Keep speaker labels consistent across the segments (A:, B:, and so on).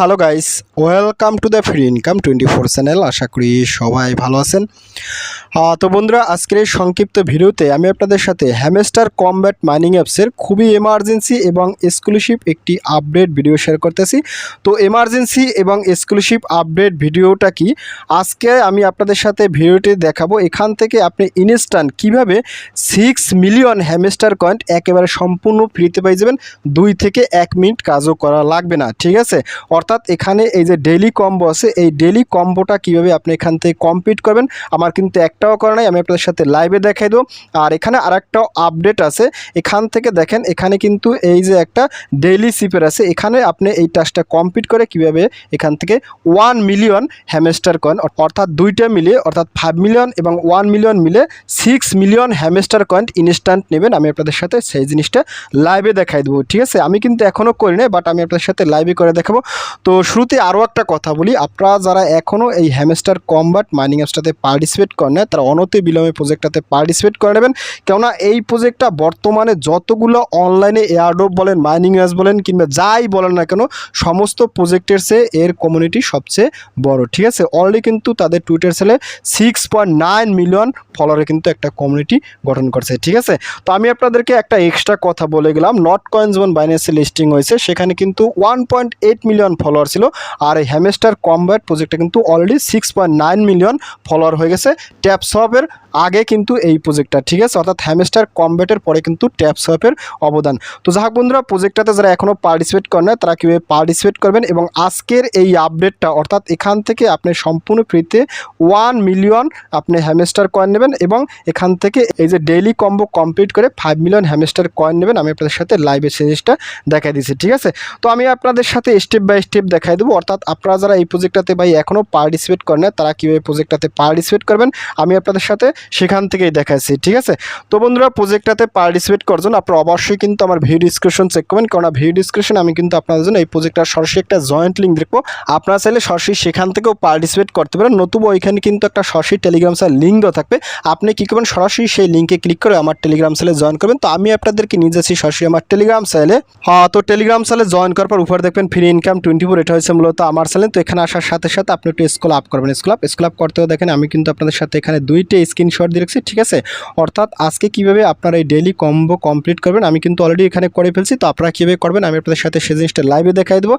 A: Hello guys welcome to the free income twenty four channel আশা করি সবাই ভালো আছেন। তো বন্ধুরা, আজকের এই সংক্ষিপ্ত ভিডিওতে আমি আপনাদের সাথে হ্যামেস্টার কমব্যাট মাইনিং অ্যাপসের খুবই এমার্জেন্সি এবং এক্সক্লুসিভ একটি আপডেট ভিডিও শেয়ার করতেছি। তো এমার্জেন্সি এবং এক্সক্লুসিভ আপডেট ভিডিওটা কি? আজকে আমি আপনাদের সাথে ভিডিওটি দেখাবো। এখান থেকে আপনি ইনস্ট্যান্ট কীভাবে সিক্স মিলিয়ন হ্যামেস্টার কয়েন্ট একেবারে সম্পূর্ণ ফ্রিতে পেয়ে যাবেন। দুই থেকে এক মিনিট কাজও করা লাগবে না। ঠিক আছে? অর্থাৎ এখানে এই যে ডেলি কম্বো আছে, এই ডেলি কম্বোটা কীভাবে আপনি এখান থেকে কমপ্লিট করবেন, আমার কিন্তু একটাও করা নাই, আমি আপনাদের সাথে লাইভে দেখাই দেবো। আর এখানে আরেকটাও আপডেট আছে, এখান থেকে দেখেন, এখানে কিন্তু এই যে একটা ডেইলি সিপের আছে, এখানে আপনি এই টাস্কটা কমপ্লিট করে কীভাবে এখান থেকে ওয়ান মিলিয়ন হ্যামেস্টার কয়েন অর্থাৎ দুইটা মিলিয়ে, অর্থাৎ ফাইভ মিলিয়ন এবং ওয়ান মিলিয়ন মিলে six million Hamster coin instant নেবেন। আমি আপনাদের সাথে সেই জিনিসটা লাইভে দেখাই দেবো, ঠিক আছে? আমি কিন্তু এখনও করি নাই বাট আমি আপনাদের সাথে লাইভে করে দেখাবো। তো শুরুতে আরও একটা কথা বলি। আপনারা যারা এখনও এই হ্যামেস্টার কমবাট মাইনিং অ্যাপসটাতে পার্টিসিপেট করেন না তারা অনতি বিলম্বে প্রজেক্টটাতে পার্টিসিপেট করে নেবেন। কেননা এই প্রজেক্টটা বর্তমানে যতগুলো অনলাইনে এয়ারডোপ বলেন মাইনিং অ্যাপস বলেন, কিংবা যাই বলেন না কেন, সমস্ত প্রজেক্টের চেয়ে এর কমিউনিটি সবচেয়ে বড়। ঠিক আছে? অলরেডি কিন্তু তাদের টুইটার সেলে সিক্স পয়েন্ট নাইন মিলিয়ন ফলোয়ারে কিন্তু একটা কমিউনিটি গঠন করছে। ঠিক আছে? তো আমি আপনাদেরকে একটা এক্সট্রা কথা বলে গেলাম। নট কয়েন্স যেমন বাইন্যান্সে লিস্টিং হয়েছে। সেখানে কিন্তু one point eight million follower ছিল। আর এই হ্যামেস্টার কমব্যাট প্রজেক্টটা কিন্তু already six point nine million follower হয়ে গেছে। ট্যাপ সপের আগে কিন্তু এই প্রজেক্টটা ঠিক আছে? অর্থাৎ হ্যামেস্টার কমব্যাটের পরে কিন্তু ট্যাপ সপের অবদান। তো যাই হোক বন্ধুরা প্রজেক্টটাতে যারা এখনও পার্টিসিপেট করেন না তারা কীভাবে পার্টিসিপেট করবেন এবং আজকের এই আপডেটটা অর্থাৎ এখান থেকে আপনি সম্পূর্ণ ফ্রিতে ওয়ান মিলিয়ন আপনি হ্যামেস্টার কয়েন নেবেন এবং এখান থেকে এই যে ডেইলি কম্বো কমপ্লিট করে ফাইভ মিলিয়ন হ্যামেস্টার কয়েন নেবেন। আমি আপনাদের সাথে লাইভে সিরিজটা দেখাই দিচ্ছি ঠিক আছে? তো আমি আপনাদের সাথে স্টেপ বাই স্টেপ দেখাই দেবো, অর্থাৎ আপনারা যারা এই প্রজেক্টটাতে ভাই এখনও পার্টিসিপেট করেন না, তারা কীভাবে প্রজেক্টটাতে পার্টিসিপেট করবেন, আমি আপনাদের সাথে সেখান থেকেই দেখাচ্ছি ঠিক আছে? তো বন্ধুরা প্রজেক্টটাতে পার্টিসিপেট করার জন্য আপনারা অবশ্যই কিন্তু আমার ভিডিও ডিসক্রিপশন চেক করবেন, কারণ ভিডিও ডিসক্রিপশন আমি কিন্তু আপনাদের জন্য এই প্রজেক্টটার সরাসরি একটা জয়েন্ট লিঙ্ক দেখব। আপনারা চাইলে সরাসরি সেখান থেকেও পার্টিসিপেট করতে পারেন, নতুবা ওইখানে কিন্তু একটা সরাসরি টেলিগ্রাম সেল লিঙ্ক থাকবে। আপনি কী করবেন, সরাসরি সেই লিঙ্কে ক্লিক করে আমার টেলিগ্রাম সেলে জয়েন করবেন। তো আমি আপনাদেরকে নিয়ে যাচ্ছি সরাসরি আমার টেলিগ্রাম সেলে হ্যাঁ তো টেলিগ্রাম সেলে জয়েন করার পর উপরে দেখবেন ফ্রি ইনকাম টোয়েন্টি ফোর এটা হয়েছে মূলত আমার সেলে তো এখানে আসার সাথে সাথে আপনি একটু স্কুল আপ করবেন। স্কুল আপ স্কুল আপ করতেও দেখেন, আমি কিন্তু আপনাদের সাথে এখানে দুইটা স্ক্রিনশট দিয়ে রাখছি, ঠিক আছে? অর্থাৎ আজকে কীভাবে আপনারা এই ডেইলি কম্বো কমপ্লিট করবেন, আমি কিন্তু অলরেডি এখানে করে ফেলছি। তো আপনারা কীভাবে করবেন, আমি আপনাদের সাথে সে জিনিসটা লাইভে দেখাই দেবো।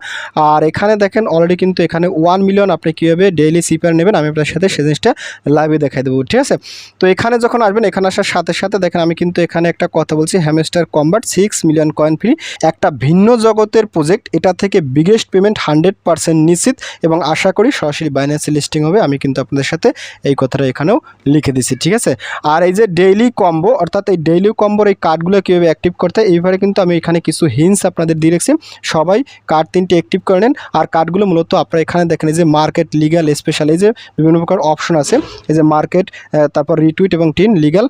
A: আর এখানে দেখেন অলরেডি কিন্তু এখানে ওয়ান মিলিয়ন আপনি কীভাবে ডেইলি সিপার নেবেন, আমি আপনাদের সাথে সে জিনিসটা লাইভে দেখাই দেবো, ঠিক আছে? তো এখানে যখন আসবেন, এখানে আসার সাথে সাথে দেখেন, আমি কিন্তু এখানে একটা কথা বলছি Hamster Kombat six million coin free একটা ভিন্ন জগতের প্রজেক্ট এটা থেকে বিগেস্ট পেমেন্ট হান্ড্রেড পার্সেন্ট নিশ্চিত এবং আশা করি সরাসরি বাইন্যান্সে লিস্টিং হবে। আমি কিন্তু আপনাদের সাথে এই কথাটা এখানেও লিখে দিছি, ঠিক আছে? আর এই যে ডেইলি কম্বো অর্থাৎ এই ডেইলি কম্বোর এই কার্ডগুলো কীভাবে অ্যাক্টিভ করতে হয় এইভাবে কিন্তু আমি এখানে কিছু হিন্স আপনাদের দিয়ে রেখেছি। সবাই কার্ড তিনটে অ্যাক্টিভ করে নেন। আর কার্ডগুলো মূলত আপনারা এখানে দেখেন যে মার্কেট লিগাল স্পেশাল এই যে বিভিন্ন প্রকার অপশন আছে। এই যে মার্কেট তারপর রিটুইট এবং টিন লিগাল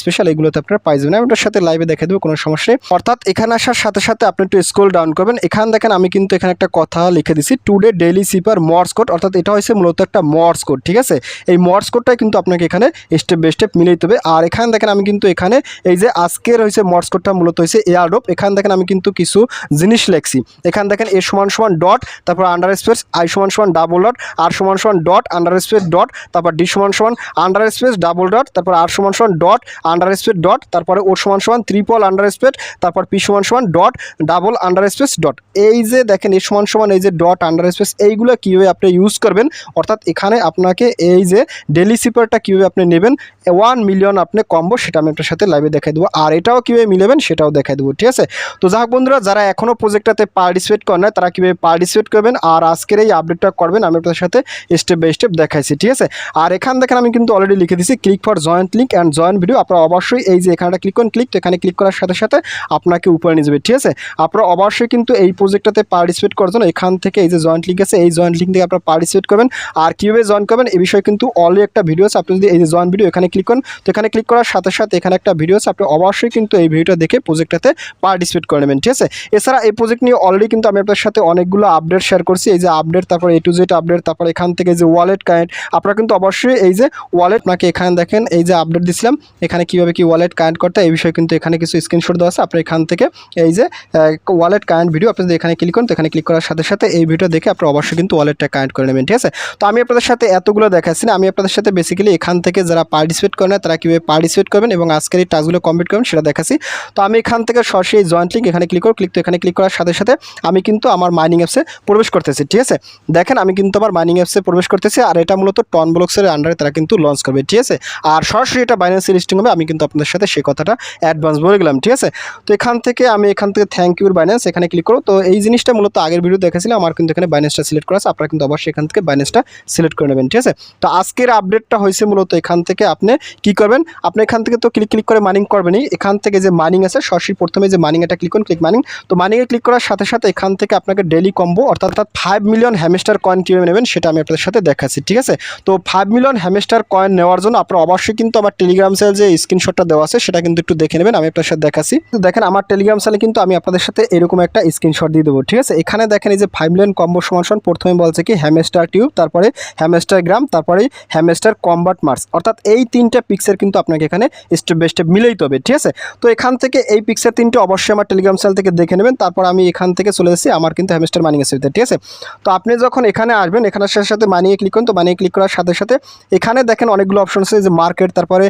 A: স্পেশাল এগুলোতে আপনারা পাই যাবেন। আমি ওটার সাথে লাইভে দেখে দেবো, কোনো সমস্যা নেই। অর্থাৎ এখানে আসার সাথে সাথে আপনি একটু স্ক্রল ডাউন করবেন। এখানে দেখেন, আমি কিন্তু এখানে একটা কথা লিখে দিছি today daily cipher Morse code অর্থাৎ এটা হচ্ছে মূলত একটা মর্স কোড ঠিক আছে? এই মর্স কোডটাই কিন্তু আপনাকে এখানে স্টেপ বাই স্টেপ মিলিয়ে হবে। আর এখানে দেখেন আমি কিন্তু এখানে এই যে আজকের হয়েছে মর্স কোডটা মূলত হয়েছে এয়ারডোপ এখানে দেখেন আমি কিন্তু কিছু জিনিস লেখছি। এখানে দেখেন এ সমান সমান ডট তারপর আন্ডার স্পেস আই সমান সমান ডাবল ডট আর সমান সমান ডট আন্ডার স্পেস ডট তারপর ডি সমান সমান আন্ডার স্পেস ডাবল ডট তারপর আর সমান সমান ডট আন্ডার স্পেস ডট তারপরে ও সমান সমান ত্রিপল আন্ডার স্পেস তারপর পি সমান সমান dot double under space dot এই যে দেখেন এ সমান সমান এই যে ডট আন্ডার স্পেস এইগুলো কীভাবে আপনি ইউজ করবেন? অর্থাৎ এখানে আপনাকে এই যে ডেলি সিপারটা কীভাবে আপনি নেবেন? ওয়ান মিলিয়ন আপনি কম্বো সেটা আমি আপনার সাথে লাইভে দেখাই দেবো। আর এটাও কীভাবে মিলেবেন, সেটাও দেখাই দেবো, ঠিক আছে? তো যাই হোক বন্ধুরা, যারা এখনও প্রজেক্টটাতে পার্টিসিপেট করেন না তারা কীভাবে পার্টিসিপেট করবেন? আর আজকের এই আপডেটটা করবেন, আমি আপনাদের সাথে স্টেপ বাই স্টেপ দেখাইছি, ঠিক আছে? আর এখান দেখেন, আমি কিন্তু অলরেডি লিখে দিচ্ছি click for joint link and joint video আপনারা অবশ্যই এই যে এখানটা ক্লিক করুন ক্লিক তো এখানে ক্লিক করার সাথে সাথে আপনাকে উপরে নিয়ে যাবে, ঠিক আছে? আপনারা অবশ্যই কিন্তু এই প্রজেক্টটাতে পার্টিসিপেট করার জন্য এখান থেকে এই যে জয়েন্ট লিঙ্ক আছে, এই জয়েন্ট লিঙ্ক থেকে আপনারা পার্টিসিপেট করবেন। আর কীভাবে জয়েন করবেন এই বিষয়ে কিন্তু অলরেডি একটা ভিডিও আছে। আপনি যদি এই যে জয়েন্ট ভিডিও এখানে ক্লিক করেন, তো এখানে ক্লিক করার সাথে সাথে এখানে একটা ভিডিও আছে। আপনি অবশ্যই কিন্তু এই ভিডিওটা দেখে প্রজেক্টটাতে পার্টিসিপেট করে নেবেন, ঠিক আছে? এছাড়া এই প্রজেক্ট নিয়ে অলরেডি কিন্তু আমি আপনার সাথে অনেকগুলো আপডেট শেয়ার করছি। এই যে আপডেট তারপর এ টু জেড আপডেট তারপর এখান থেকে যে ওয়ালেট কানেক্ট আপনারা কিন্তু অবশ্যই এই যে ওয়ালেট নাকি এখানে দেখেন, এই যে আপডেট দিছিলাম, এখানে কীভাবে কি ওয়ালেট কানেক্ট করতে এই বিষয়ে কিন্তু এখানে কিছু স্ক্রিনশট দেওয়া আছে। আপনি এখান থেকে এই যে ওয়ালেট কানেক্ট ভিডিও আপনি যদি এখানে ক্লিক করেন, তো এখানে ক্লিক করার সাথে সাথে এই ভিডিও দেখে আপনারা অবশ্যই কিন্তু ওয়ালেটটা কানেক্ট করে নেবেন, ঠিক আছে? তো আমি আপনাদের সাথে এতগুলো দেখাচ্ছি না, আমি আপনাদের সাথে বেসিক্যালি এখান থেকে যারা পার্টিসিপেট করে না তারা কীভাবে পার্টিসিপেট করবেন এবং আজকের এই টাস্কগুলো কমপ্লিট করবেন সেটা দেখাচ্ছি। তো আমি এখান থেকে সরাসরি জয়েন্ট লিঙ্ক এখানে ক্লিক করো ক্লিক তো এখানে ক্লিক করার সাথে সাথে আমি কিন্তু আমার মাইনিং অ্যাপসে প্রবেশ করতেছি, ঠিক আছে? দেখেন আমি কিন্তু আমার মাইনিং অ্যাপসে প্রবেশ করতেছি আর এটা মূলত টন ব্লকসের আন্ডারে তারা কিন্তু লঞ্চ করবে, ঠিক আছে? আর সরাসরি এটা বাইন্যান্সি লিস্টিং হবে, আমি কিন্তু আপনাদের সাথে সেই কথাটা অ্যাডভান্স বলে গেলাম, ঠিক আছে? তো এখান থেকে আমি এখান থেকে থ্যাংক ইউর বাইন্যান্স এখানে ক্লিক করো তো এই জিনিসটা মূলত আগের ভিডিও দেখেছিলাম আমার কিন্তু এখানে বাইন্যান্সটা সিলেক্ট করা আছে, আপনারা কিন্তু অবশ্যই এখান থেকে বাইন্যান্সটা সিলেক্ট করে নেবেন, ঠিক আছে? তো আজকের আপডেটটা হয়েছে মূলত এখান থেকে আপনি কি করবেন? আপনি এখান থেকে তো ক্লিক ক্লিক করে মাইনিং করবেনই, এখান থেকে যে মাইনিং আছে, সরাসরি প্রথমে যে মাইনিং এটা ক্লিক করুন ক্লিক মাইনিং তো মাইনিংয়ে ক্লিক করার সাথে সাথে এখান থেকে আপনাকে ডেলি কম্বো অর্থাৎ ফাইভ মিলিয়ন হ্যামেস্টার কয়েন কীভাবে নেবেন, সেটা আমি আপনাদের সাথে দেখাচ্ছি, ঠিক আছে? তো ফাইভ মিলিয়ন হ্যামেস্টার কয়েন নেওয়ার জন্য আপনারা অবশ্যই কিন্তু আমার টেলিগ্রাম সেল যে স্ক্রিনশটটা দেওয়া আছে, সেটা কিন্তু একটু দেখে নেবেন, আমি আপনার সাথে দেখাচ্ছি। তো দেখেন, আমার টেলিগ্রাম সেলে কিন্তু আমি আপনাদের সাথে এরকম একটা স্ক্রিনশট দিয়ে দেবো, ঠিক আছে? এখানে দেখেন এই যে ফাইভ মিলিয়ন কম্বো সমান প্রথমে বলছে কি হ্যামেস্টার টিউব তারপরে হ্যামেস্টার গ্রাম তারপরে হ্যামেস্টার কম্বাট মার্স অর্থাৎ এই তিনটা পিক্সের কিন্তু আপনাকে এখানে স্টেপ বাই স্টেপ মিলেই তবে ঠিক আছে? তো এখান থেকে এই পিক্সের তিনটে অবশ্যই আমার টেলিগ্রাম সেল থেকে দেখে নেবেন। তারপর আমি এখান থেকে চলে এসেছি আমার কিন্তু হ্যামেস্টার মানিং আছে ঠিক আছে? তো আপনি যখন এখানে আসবেন, এখানে সাথে সাথে মানিয়ে ক্লিক করুন। তো মানিয়ে ক্লিক করার সাথে সাথে এখানে দেখেন অনেকগুলো অপশন আছে, যে মার্কেট তারপরে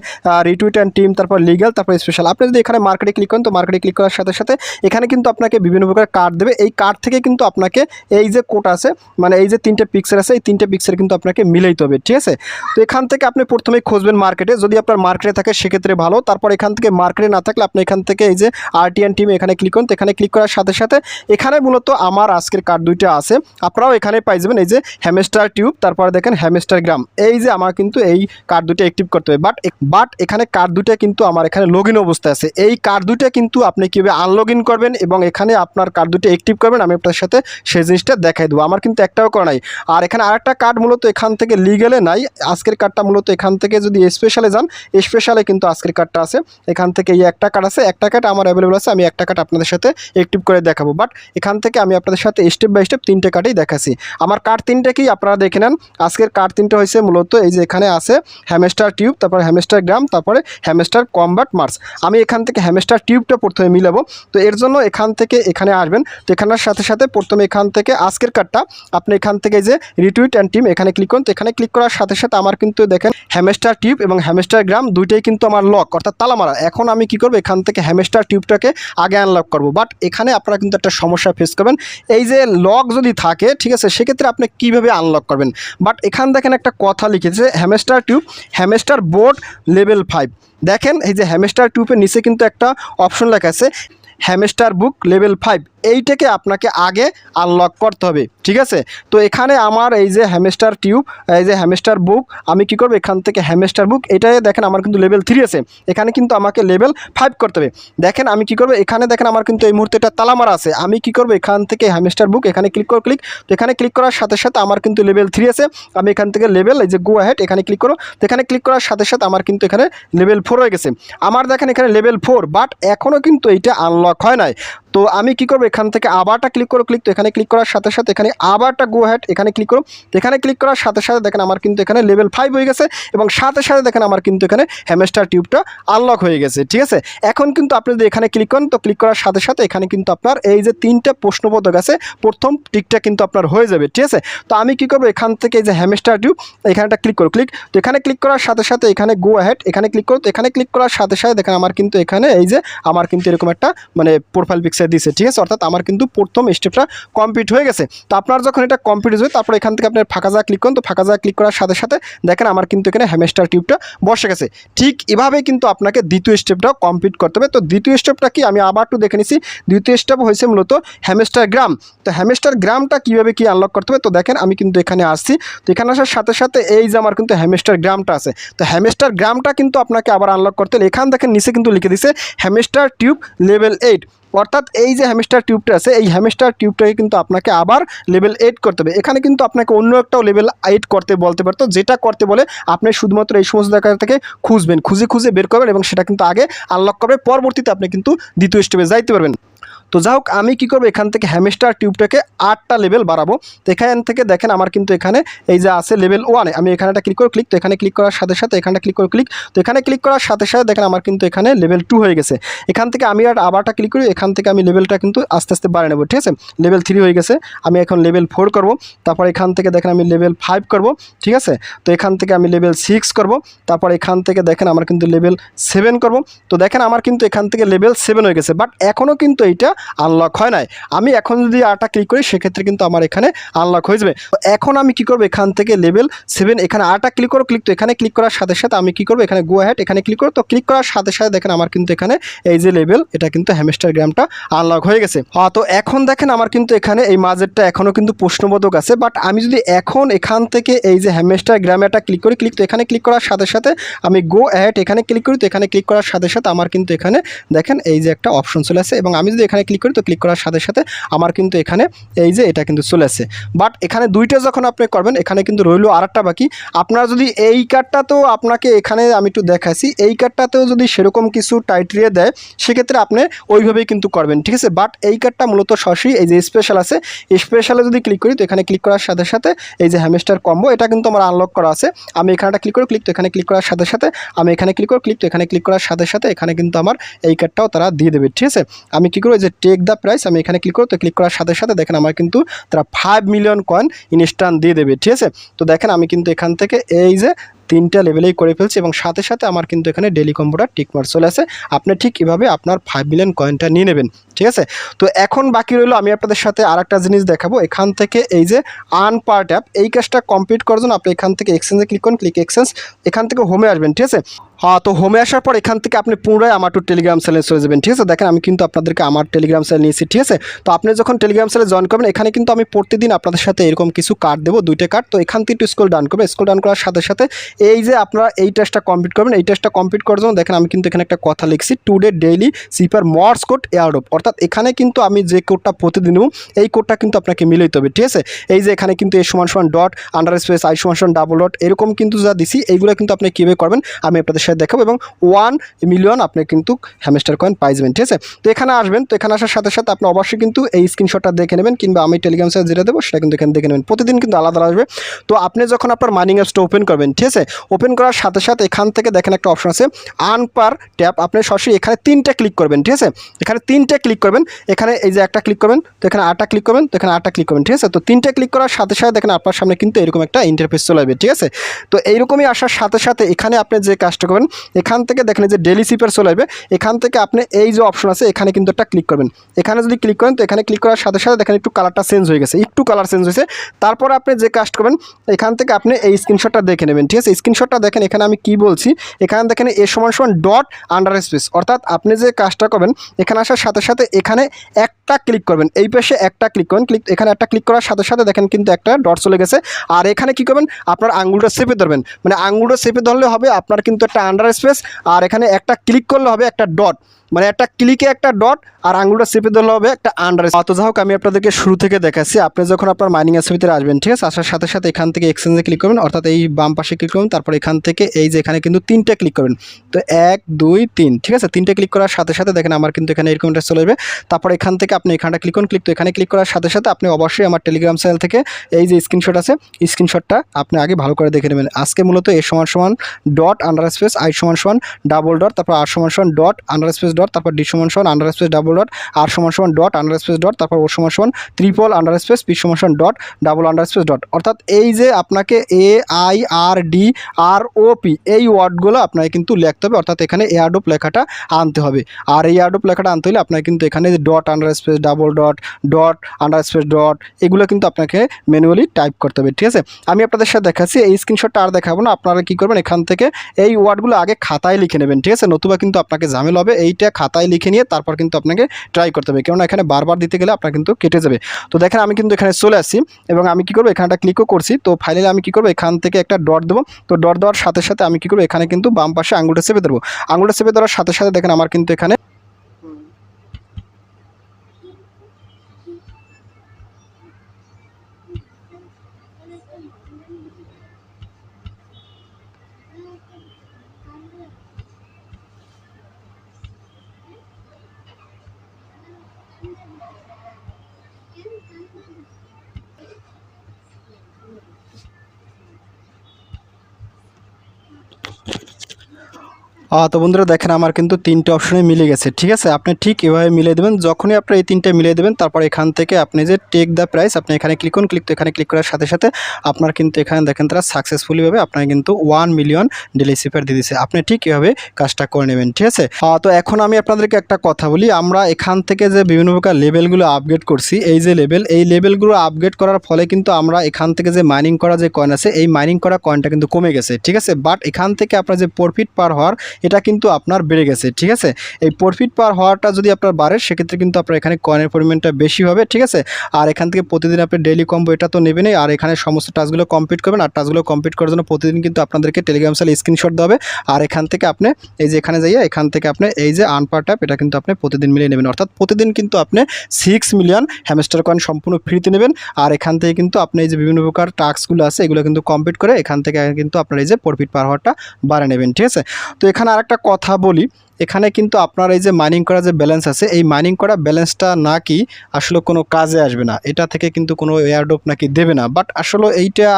A: রিটুইট অ্যান্ড টিম তারপর লিগাল তারপর স্পেশাল আপনি যদি এখানে মার্কেটে ক্লিক করেন, তো মার্কেটে ক্লিক করার সাথে সাথে এখানে কিন্তু আপনাকে বিভিন্ন প্রকার কার্ড দেবে। এই কার্ড থেকে কিন্তু আপনাকে এই যে কোট আছে মানে এই যে তিনটে পিক্সেল আছে, এই তিনটে পিক্সেল কিন্তু আপনাকে মিলাইতে হবে, ঠিক আছে? তো এখান থেকে আপনি প্রথমেই খুঁজবেন মার্কেটে যদি আপনার মার্কেটে থাকে সেক্ষেত্রে ভালো। তারপর এখান থেকে মার্কেটে না থাকলে আপনি এখান থেকে এই যে আরটিএন টিম এখানে ক্লিক করুন। এখানে ক্লিক করার সাথে সাথে এখানে মূলত আমার আজকের কার্ড দুইটা আছে। আপনারাও এখানে পাই যাবেন এই যে হ্যামেস্টার টিউব তারপরে দেখেন হ্যামেস্টার গ্রাম এই যে আমার কিন্তু এই কার্ড দুটো অ্যাক্টিভ করতে হবে। বাট বাট এখানে কার্ড দুটো কিন্তু আমার এখানে লগ ইন অবস্থায় আছে। এই কার্ড দুটো কিন্তু আপনি কীভাবে আনলগ ইন করবেন এবং এখানে আপনার কার্ড দুটো অ্যাক্টিভ করবেন, আমি আপনার সাথে সেই জিনিসটা দেখাই দেবো। আমার কিন্তু একটাও করা নাই। আর এখানে আরেকটা কার্ড মূলত এখান থেকে লিগেলে নাই। আজকের কার্ডটা মূলত এখান থেকে যদি স্পেশালে যান স্পেশালে কিন্তু আজকের কার্ডটা আছে। এখান থেকে এই একটা কার্ড আছে, একটা কার্ড আমার অ্যাভেলেবল আছে, আমি একটা কার্ড আপনাদের সাথে অ্যাক্টিভ করে দেখাবো। বাট এখান থেকে আমি আপনাদের সাথে স্টেপ বাই স্টেপ তিনটে কার্ডই দেখাচ্ছি। আমার কার্ড তিনটে কি আপনারা দেখে নেন। আজকের কার্ড তিনটে হয়েছে মূলত এই যে এখানে আছে হ্যামেস্টার টিউব তারপরে হ্যামেস্টার গ্রাম তারপরে হ্যামেস্টার কম্বাট মার্স আমি এখান থেকে হ্যামেস্টার টিউবটা প্রথমে মিলাবো। তো এর জন্য এখান থেকে এখানে আসবেন। তো এখানের সাথে সাথে প্রথমে এখান থেকে আজকের কার্ডটা আপনি এখান থেকে যে রিটুইট অ্যান্ড টিম এখানে ক্লিক করুন। তো এখানে ক্লিক করার সাথে সাথে আমার কিন্তু দেখেন হ্যামেস্টার টিউব এবং হ্যামেস্টার গ্রাম দুইটাই কিন্তু আমার লক অর্থাৎ তালা মারা। এখন আমি কি করব? এখান থেকে হ্যামেস্টার টিউবটাকে আগে আনলক করব। বাট এখানে আপনারা কিন্তু একটা সমস্যা ফেস করবেন। এই যে লক যদি থাকে, ঠিক আছে, সেক্ষেত্রে আপনি কীভাবে আনলক করবেন? বাট এখান দেখেন একটা কথা লিখেছে Hamster Tube Hamster board level five দেখেন, এই যে হ্যামেস্টার টিউবের নিচে কিন্তু একটা অপশন লেখা আছে হ্যামেস্টার বুক লেভেল ফাইভ এইটাকে আপনাকে আগে আনলক করতে হবে, ঠিক আছে? তো এখানে আমার এই যে হ্যামেস্টার টিউব এই যে হ্যামেস্টার বুক আমি কি করব? এখান থেকে হ্যামেস্টার বুক এটাই দেখেন আমার কিন্তু লেভেল থ্রি আছে। এখানে কিন্তু আমাকে লেভেল ফাইভ করতে হবে। দেখেন আমি কি করব? এখানে দেখেন আমার কিন্তু এই মুহূর্তে এটা তালামারা আছে। আমি কি করব? এখান থেকে হ্যামেস্টার বুক এখানে ক্লিক করো ক্লিক তো এখানে ক্লিক করার সাথে সাথে আমার কিন্তু লেভেল থ্রি আছে। আমি এখান থেকে লেভেল এই যে গো হেড এখানে ক্লিক করো। তো এখানে ক্লিক করার সাথে সাথে আমার কিন্তু এখানে লেভেল ফোর হয়ে গেছে। আমার দেখেন এখানে লেভেল ফোর বাট এখনও কিন্তু এইটা আনলক হয় নাই। তো আমি কি করব? এখান থেকে আবারটা ক্লিক করো ক্লিক তো এখানে ক্লিক করার সাথে সাথে এখানে আবারটা গো হ্যাট এখানে ক্লিক করো। এখানে ক্লিক করার সাথে সাথে দেখেন আমার কিন্তু এখানে লেভেল ফাইভ হয়ে গেছে এবং সাথে সাথে দেখেন আমার কিন্তু এখানে হ্যামেস্টার টিউবটা আনলক হয়ে গেছে, ঠিক আছে? এখন কিন্তু আপনি যদি এখানে ক্লিক করেন, তো ক্লিক করার সাথে সাথে এখানে কিন্তু আপনার এই যে তিনটে প্রশ্নবোধক আছে, প্রথম টিকটা কিন্তু আপনার হয়ে যাবে, ঠিক আছে? তো আমি কি করব? এখান থেকে এই যে হ্যামেস্টার টিউব এখানেটা ক্লিক করো ক্লিক তো এখানে ক্লিক করার সাথে সাথে এখানে গো হ্যাট এখানে ক্লিক করো। তো এখানে ক্লিক করার সাথে সাথে দেখেন আমার কিন্তু এখানে এই যে, আমার কিন্তু এরকম একটা মানে প্রোফাইল পিকচার দিছে, ঠিক আছে? অর্থাৎ আমার কিন্তু প্রথম স্টেপটা কমপ্লিট হয়ে গেছে। তো আপনার যখন এটা কমপ্লিট হয়ে, তারপর এখান থেকে আপনার ফাঁকা জায়গা ক্লিক করুন। তো ফাঁকা জায়গা ক্লিক করার সাথে সাথে দেখেন আমার কিন্তু এখানে হ্যামেস্টার টিউবটা বসে গেছে। ঠিক এভাবেই কিন্তু আপনাকে দ্বিতীয় স্টেপটাও কমপ্লিট করতে হবে। তো দ্বিতীয় স্টেপটা কি? আমি আবার একটু দেখে নিছি। দ্বিতীয় স্টেপ হয়েছে মূলত হ্যামেস্টার গ্রাম তো হ্যামেস্টার গ্রামটা কীভাবে কি আনলক করতে হবে? তো দেখেন আমি কিন্তু এখানে আসছি। তো এখানে আসার সাথে সাথে এই যে আমার কিন্তু হ্যামেস্টার গ্রামটা আছে। তো হ্যামেস্টার গ্রামটা কিন্তু আপনাকে আবার আনলক করতে হলে, এখান দেখেন নিচে কিন্তু লিখে দিছে হ্যামেস্টার টিউব লেভেল এইট অর্থাৎ এই যে হ্যামেস্টার টিউবটা আছে, এই হ্যামিস্টার টিউবটাকে কিন্তু আপনাকে আবার লেভেল এইট করতে হবে। এখানে কিন্তু আপনাকে অন্য একটাও লেভেল এইট করতে বলতে পারতো, যেটা করতে বলে আপনি শুধুমাত্র এই সমস্ত জায়গা থেকে খুঁজবেন। খুঁজে খুঁজে বের করবেন এবং সেটা কিন্তু আগে আনলক করবে পরবর্তীতে আপনি কিন্তু দ্বিতীয় স্টেপে যাইতে পারবেন। তো যাই হোক আমি কি করব? এখান থেকে হ্যামস্টার টিউবটাকে আটটা লেভেল বাড়াবো। তো এখান থেকে দেখেন আমার কিন্তু এখানে এই যে আছে লেভেল ওয়ানে আমি এখানেটা ক্লিক করে ক্লিক তো এখানে ক্লিক করার সাথে সাথে এখানটা ক্লিক করে ক্লিক তো এখানে ক্লিক করার সাথে সাথে দেখেন আমার কিন্তু এখানে লেভেল টু হয়ে গেছে। এখান থেকে আমি আর আবারটা ক্লিক করি, এখান থেকে আমি লেভেলটা কিন্তু আস্তে আস্তে বাড়িয়ে নেব, ঠিক আছে? লেভেল থ্রি হয়ে গেছে। আমি এখন লেভেল ফোর করব। তারপর এখান থেকে দেখেন আমি লেভেল ফাইভ করব, ঠিক আছে? তো এখান থেকে আমি লেভেল সিক্স করব। তারপর এখান থেকে দেখেন আমার কিন্তু লেভেল সেভেন করব। তো দেখেন আমার কিন্তু এখান থেকে লেভেল সেভেন হয়ে গেছে। বাট এখনও কিন্তু এইটা আনলক হয় নাই। আমি এখন যদি আটা ক্লিক করি সেক্ষেত্রে কিন্তু আমার এখানে আনলক হয়ে যাবে। তো এখন আমি কি করব? এখান থেকে লেভেল সেভেন এখানে আটা ক্লিক করো ক্লিক তো এখানে ক্লিক করার সাথে সাথে আমি কি করব? এখানে গো হ্যাট এখানে ক্লিক করো। তো ক্লিক করার সাথে সাথে দেখেন আমার কিন্তু এখানে এই যে লেভেল এটা কিন্তু হ্যামস্টার গ্রামটা আনলক হয়ে গেছে। আহ, তো এখন দেখেন আমার কিন্তু এখানে এই মাঝেরটা এখনও কিন্তু প্রশ্নবোধক আছে। বাট আমি যদি এখন এখান থেকে এই যে হ্যামস্টার গ্রামে একটা ক্লিক করি ক্লিক তো এখানে ক্লিক করার সাথে সাথে আমি গো অ্যাট এখানে ক্লিক করি। তো এখানে ক্লিক করার সাথে সাথে আমার কিন্তু এখানে দেখেন এই যে একটা অপশন চলে আসে। এবং আমি যদি এখানে ক্লিক করি, তো ক্লিক করার সাথে সাথে আমার কিন্তু এখানে এই যে এটা কিন্তু চলে আসে। বাট এখানে দুইটা যখন আপনি করবেন, এখানে কিন্তু রইল আর একটা বাকি। আপনারা যদি এই কার্ডটা তো আপনাকে এখানে আমি একটু দেখাচ্ছি এই কার্ডটাতেও যদি সেরকম কিছু টাইট্রিয়ে দেয়, সেক্ষেত্রে আপনি ওইভাবেই কিন্তু করবেন, ঠিক আছে? বাট এই কার্ডটা মূলত সরাসরি এই যে স্পেশাল আছে স্পেশালে যদি ক্লিক করি, তো এখানে ক্লিক করার সাথে সাথে এই যে হ্যামস্টার কম্বো এটা কিন্তু আমার আনলক করা আছে। আমি এখানটা ক্লিক করি ক্লিক তো এখানে ক্লিক করার সাথে সাথে আমি এখানে ক্লিক করি ক্লিক তো এখানে ক্লিক করার সাথে সাথে এখানে কিন্তু আমার এই কার্ডটাও তারা দিয়ে দেবে, ঠিক আছে? আমি কী করব যে টেক দ্য প্রাইস আমি এখানে ক্লিক করব, তো ক্লিক করার সাথে সাথে দেখেন আমার কিন্তু তারা ফাইভ মিলিয়ন কয়েন ইনস্ট্যান্ট দিয়ে দেবে, ঠিক আছে? তো দেখেন আমি কিন্তু এখান থেকে এই যে তিনটা লেভেলেই করে ফেলছি এবং সাথে সাথে আমার কিন্তু এখানে ডেলি কম্বোটার টিকমার চলে আসে। আপনি ঠিক এভাবে আপনার ফাইভ মিলিয়ন কয়েনটা নিয়ে নেবেন, ঠিক আছে? তো এখন বাকি রইল, আমি আপনাদের সাথে আর একটা জিনিস দেখাবো। এখান থেকে এই যে আন পার্ট অ্যাপ এই কাজটা কমপ্লিট করার জন্য আপনি এখান থেকে এক্সচেঞ্জে ক্লিক করুন ক্লিক এক্সচেঞ্জ এখান থেকে হোমে আসবেন, ঠিক আছে? হ্যাঁ তো হোমে আসার পর এখান থেকে আপনি পুনরায় আমার টু টেলিগ্রাম সেলে চলে যাবেন, ঠিক আছে? দেখেন, আমি কিন্তু আপনাদেরকে আমার টেলিগ্রাম সেল নিয়েছি ঠিক আছে? তো আপনি যখন টেলিগ্রাম সেলে জয়েন করবেন, এখানে কিন্তু আমি প্রতিদিন আপনাদের সাথে এরকম কিছু কার্ড দেবো, দুইটা কার্ড তো এখান থেকে একটু স্কুল ডান করবেন। স্কুল ডান করার সাথে সাথে এই যে আপনারা এই টেস্টটা কমপ্লিট করবেন, এই টেস্টটা কমপ্লিট করার জন্য দেখেন, আমি কিন্তু এখানে একটা কথা লিখছি today daily cipher Morse code airdrop অর্থাৎ এখানে কিন্তু আমি যে কোডটা প্রতিদিন এই কোডটা কিন্তু আপনাকে মিলাইতে হবে, ঠিক আছে? এই যে এখানে কিন্তু এ সমান সমান ডট আন্ডার স্পেস আই সমান সমান ডাবল ডট এরকম কিন্তু যা দিছি, এইগুলো কিন্তু আপনি কীভাবে করবেন, আমি আপনাদের সাথে দেখাবো এবং ওয়ান মিলিয়ন আপনি কিন্তু হ্যামস্টার কয়েন পাই যাবেন ঠিক আছে? তো এখানে আসবেন, তো এখানে আসার সাথে সাথে আপনি অবশ্যই কিন্তু এই স্ক্রিনশটটা দেখে নেবেন কিংবা আমি টেলিগ্রাম সাইজ যেটা দেবো সেটা কিন্তু এখানে দেখে নেবেন। প্রতিদিন কিন্তু আলাদা আসবে। তো আপনি যখন আপনার মাইনিং অ্যাপসটা ওপেন করবেন, ঠিক আছে? ওপেন করার সাথে সাথে এখান থেকে দেখেন একটা অপশন আছে আন পার ট্যাপ আপনি সরাসরি এখানে তিনটে ক্লিক করবেন, ঠিক আছে? এখানে তিনটে ক্লিক করবেন, এখানে এই যে একটা ক্লিক করবেন, তো এখানে আটটা ক্লিক করবেন, তো এখানে আটটা ক্লিক করবেন, ঠিক আছে? তো তিনটা ক্লিক করার সাথে সাথে দেখেন আপনার সামনে কিন্তু এরকম একটা ইন্টারফেস চলে আসবে, ঠিক আছে? তো এইরকমই আসার সাথে সাথে এখানে আপনি যে কাজটা এখান থেকে দেখেন যে ডেলি সিপের চলে আসবে। এখান থেকে আপনি এই যে অপশন আছে, এখানে কিন্তু একটা ক্লিক করবেন। এখানে যদি ক্লিক করেন, তো এখানে ক্লিক করার সাথে সাথে দেখেন একটু কালারটা চেঞ্জ হয়ে গেছে, একটু কালার চেঞ্জ হয়েছে। তারপর আপনি যে কাজ করবেন, এখান থেকে আপনি এই স্ক্রিনশটটা দেখে নেবেন, ঠিক আছে? স্ক্রিনশটটা দেখেন, এখানে আমি কি বলছি? এখানে দেখেন এ সমান সমান ডট আন্ডার স্পেস অর্থাৎ আপনি যে কাজটা করবেন, এখানে আসার সাথে সাথে এখানে একটা ক্লিক করবেন। এই পাশে একটা ক্লিক করবেন ক্লিক এখানে একটা ক্লিক করার সাথে সাথে দেখেন কিন্তু একটা ডট চলে গেছে। আর এখানে কি করবেন? আপনার আঙ্গুলটা চেপে ধরবেন। মানে আঙুলটা চেপে ধরলে হবে, আপনার কিন্তু একটা আন্ডার স্পেস আর এখানে একটা ক্লিক করলে হবে একটা ডট মানে একটা ক্লিকে একটা ডট আর আঙুলটা চেপে ধরলে হবে একটা আন্ডার অত যা হোক আমি আপনাদেরকে শুরু থেকে দেখাচ্ছি। আপনি যখন আপনার মাইনিং অ্যাপসের ভিতরে আসবেন, ঠিক আছে? আসার সাথে সাথে এখান থেকে এক্সচেঞ্জে ক্লিক করবেন, অর্থাৎ এই বাম পাশে ক্লিক করবেন, তারপর এখান থেকে এই যে এখানে কিন্তু তিনটে ক্লিক করবেন। তো এক, দুই, তিন, ঠিক আছে? তিনটে ক্লিক করার সাথে সাথে দেখেন আমার কিন্তু এখানে এরকম একটা চলে যাবে। তারপর এখান থেকে আপনি এখানটা ক্লিক করুন ক্লিক তো এখানে ক্লিক করার সাথে সাথে আপনি অবশ্যই আমার টেলিগ্রাম চ্যানেল থেকে এই যে স্ক্রিনশট আছে স্ক্রিনশটটা আপনি আগে ভালো করে দেখে নেবেন। আজকে মূলত এ সমান সমান ডট আন্ডার স্পেস আই সমান সমান ডাবল ডট তারপর আর সমান সমান ডট আন্ডার স্পেস ডট তারপর ডি সমান সমান under space double dot R সমান সমান ডট আন্ডার স্পেস ডট তারপর ও সমান সমান ত্রিপল আন্ডার স্পেস পি সমান সমান dot double under space dot অর্থাৎ এই যে আপনাকে A I R D R O P এই ওয়ার্ডগুলো আপনাকে কিন্তু লিখতে হবে। অর্থাৎ এখানে এয়ারডোপ লেখাটা আনতে হবে। আর এই এয়ারডোপ লেখাটা আনতে হলে আপনাকে কিন্তু এখানে যে dot under space double dot dot under space dot এগুলো কিন্তু আপনাকে ম্যানুয়ালি টাইপ করতে হবে, ঠিক আছে? আমি আপনাদের সাথে দেখাচ্ছি, এই স্ক্রিনশটটা আর দেখাবো না। আপনারা কী করবেন, এখান থেকে এই ওয়ার্ডগুলো আগে খাতায় লিখে নেবেন, ঠিক আছে? নতুবা কিন্তু আপনাকে ঝামেলা হবে। এইটা খাতায় লিখে নিয়ে তারপর কিন্তু আপনাকে ট্রাই করতে হবে। কেননা এখানে বারবার দিতে গেলে আপনার কিন্তু কেটে যাবে। তো দেখেন আমি কিন্তু এখানে চলে আসি এবং আমি কি করব? এখানটা ক্লিকও করছি। তো ফাইনালি আমি কি করব? এখান থেকে একটা ডট দেবো। তো ডট দেওয়ার সাথে সাথে আমি কি করব? এখানে কিন্তু বাম পাশে আঙুলটা চেপে দেবো আঙুলটা চেপে দেওয়ার সাথে সাথে দেখেন আমার কিন্তু এখানে তো বন্ধুরা দেখেন আমার কিন্তু তিনটে অপশনে মিলে গেছে, ঠিক আছে? আপনি ঠিক এভাবে মিলিয়ে দেবেন, যখনই আপনি এই তিনটে মিলিয়ে দেবেন, তারপর এখান থেকে আপনি যে টেক দ্য প্রাইস আপনি এখানে ক্লিক করুন ক্লিক তো এখানে ক্লিক করার সাথে সাথে আপনার কিন্তু এখানে দেখেন তারা সাকসেসফুলিভাবে আপনার কিন্তু ওয়ান মিলিয়ন ডেলি সিপার দিয়ে দিচ্ছে আপনি ঠিক এভাবে কাজটা করে নেবেন, ঠিক আছে? তো এখন আমি আপনাদেরকে একটা কথা বলি, আমরা এখান থেকে যে বিভিন্ন প্রকার লেভেলগুলো আপগ্রেড করছি, এই যে লেভেল, এই লেভেলগুলো আপগ্রেড করার ফলে কিন্তু আমরা এখান থেকে যে মাইনিং করা যে কয়েন আছে, এই মাইনিং করা কয়েনটা কিন্তু কমে গেছে, ঠিক আছে? বাট এখান থেকে আপনার যে প্রফিট পার হওয়ার এটা কিন্তু আপনার বেড়ে গেছে, ঠিক আছে? এই প্রফিট পার হওয়াটা যদি আপনার বাড়ে, সেক্ষেত্রে কিন্তু আপনার এখানে কয়েনের পরিমাণটা বেশি হবে, ঠিক আছে? আর এখান থেকে প্রতিদিন আপনি ডেইলি কম্বো এটা তো নেবেনই, আর এখানে সমস্ত টাস্কগুলো কমপ্লিট করবেন, আর টাস্কগুলো কমপ্লিট করার জন্য প্রতিদিন কিন্তু আপনাদেরকে টেলিগ্রাম সালে স্ক্রিনশট দেবে আর এখান থেকে আপনি এই যে এখানে যাইয়ে, এখান থেকে আপনি এই যে আনপার ট্যাপ এটা কিন্তু আপনি প্রতিদিন মিলিয়ে নেবেন। অর্থাৎ প্রতিদিন কিন্তু আপনি সিক্স মিলিয়ন হ্যামস্টার কয়েন সম্পূর্ণ ফ্রিতে নেবেন, আর এখান থেকে কিন্তু আপনি এই যে বিভিন্ন প্রকার টাস্কগুলো আছে, এগুলো কিন্তু কমপ্লিট করে এখান থেকে কিন্তু আপনার এই যে প্রফিট পার হওয়াটা বাড়ে নেবেন, ঠিক আছে? তো এখানে আরেকটা কথা বলি। এখানে কিন্তু আপনার এই যে মাইনিং করা যে ব্যালেন্স আছে, এই মাইনিং করা ব্যালেন্সটা নাকি আসলে কোনো কাজে আসবে না। এটা থেকে কিন্তু কোনো এয়ারডোপ নাকি দেবে না। বাট আসলে এইটা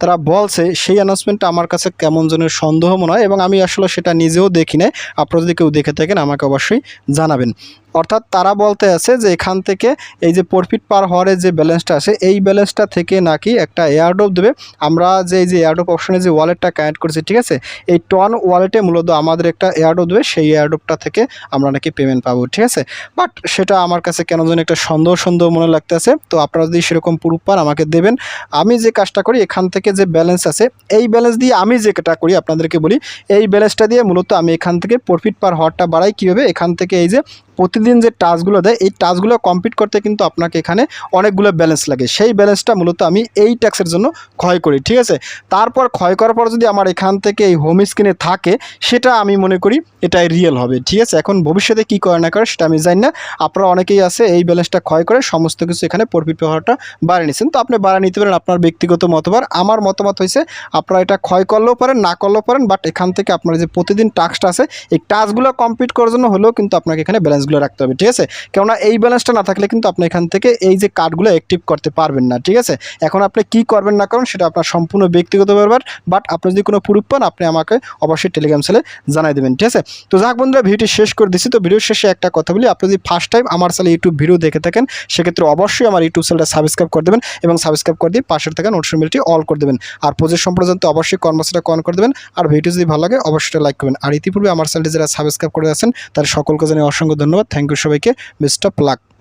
A: তারা বলছে, সেই অ্যানাউন্সমেন্টটা আমার কাছে কেমন জনের সন্দেহ মনে হয় এবং আমি আসলে সেটা নিজেও দেখি নাই। আপনারা যদি কেউ দেখে থাকেন, আমাকে অবশ্যই জানাবেন। অর্থাৎ তারা বলতে আছে যে এখান থেকে এই যে প্রফিট পার হওয়ার যে ব্যালেন্সটা আছে, এই ব্যালেন্সটা থেকে নাকি একটা এয়ারডোপ দেবে। আমরা যে এই যে এয়ারডোপ অপশনে যে ওয়ালেটটা কানেক্ট করেছি, ঠিক আছে? এই টন ওয়ালেটে মূলত আমাদের একটা এয়ারডোপ দেবে, সেই এয়ারডোপটা থেকে আমরা নাকি পেমেন্ট পাবো, ঠিক আছে? বাট সেটা আমার কাছে কেন যেন একটা সন্দেহ সন্দেহ মনে লাগতেছে। তো আপনারা যদি সেরকম প্রুফ পান, আমাকে দেবেন। আমি যে কাজটা করি, এখান থেকে যে ব্যালেন্স আছে, এই ব্যালেন্স দিয়ে আমি যেটা করি, আপনাদেরকে বলি, এই ব্যালেন্সটা দিয়ে মূলত আমি এখান থেকে প্রফিট পার হওয়ারটা বাড়াই। কীভাবে? এখান থেকে এই যে প্রতিদিন যে টাস্কগুলো দেয়, এই টাস্কগুলো কমপ্লিট করতে কিন্তু আপনাকে এখানে অনেকগুলো ব্যালেন্স লাগে। সেই ব্যালেন্সটা মূলত আমি এই ট্যাক্সের জন্য ক্ষয় করি, ঠিক আছে? তারপর ক্ষয় করার পর যদি আমার এখান থেকে এই হোম স্ক্রিনে থাকে, সেটা আমি মনে করি এটাই রিয়েল হবে, ঠিক আছে? এখন ভবিষ্যতে কী করে না করে সেটা আমি জানি না। আপনারা অনেকেই আছে, এই ব্যালেন্সটা ক্ষয় করে সমস্ত কিছু এখানে প্রফিট পাওয়াটা বাড়িয়ে নিচ্ছেন তো আপনি বাড়িয়ে নিতে পারেন আপনার ব্যক্তিগত মতবার আমার মতামত হয়েছে, আপনারা এটা ক্ষয় করলেও পারেন, না করলেও পারেন বাট এখান থেকে আপনার যে প্রতিদিন টাস্কটা আছে, এই টাস্কগুলো কমপ্লিট করার জন্য হলেও কিন্তু আপনাকে এখানে ব্যালেন্সগুলো রাখতে হবে, ঠিক আছে? কেননা এই ব্যালেন্সটা না থাকলে কিন্তু আপনি এখান থেকে এই যে কার্ডগুলো অ্যাক্টিভ করতে পারবেন না, ঠিক আছে? এখন আপনি কি করবেন না করুন সেটা আপনার সম্পূর্ণ ব্যক্তিগত ব্যাপার বাট আপনি যদি কোনো প্রুফ পান, আপনি আমাকে অবশ্যই টেলিগ্রাম সেলে জানাই দেবেন, ঠিক আছে? তো যাক বন্ধুরা ভিডিওটি শেষ করে দিচ্ছি তো ভিডিও শেষে একটা কথা বলি, আপনি যদি ফার্স্ট টাইম আমার সালে ইউটিউব ভিডিও দেখে থাকেন, সেক্ষেত্রে অবশ্যই আমার ইউটিউব চ্যানেলটা সাবস্ক্রাইব করে দেবেন এবং সাবস্ক্রাইব করে দিয়ে পাশের থাকা নোটিফিকেশনটি অল করে দেবেন। আর প্রজেক্ট সম্পর্কে অবশ্যই কর্মসূচিটা কন করে দেবেন। আর ভিডিও যদি ভালো লাগে, অবশ্যই লাইক করবেন। আর ইতিপূর্বে আমার চ্যানেলটি যারা সাবস্ক্রাইব করে আছেন তার সকলকে জানিয়ে অসংখ্য ধন্যবাদ। থ্যাংক ইউ সবাইকে। Best of luck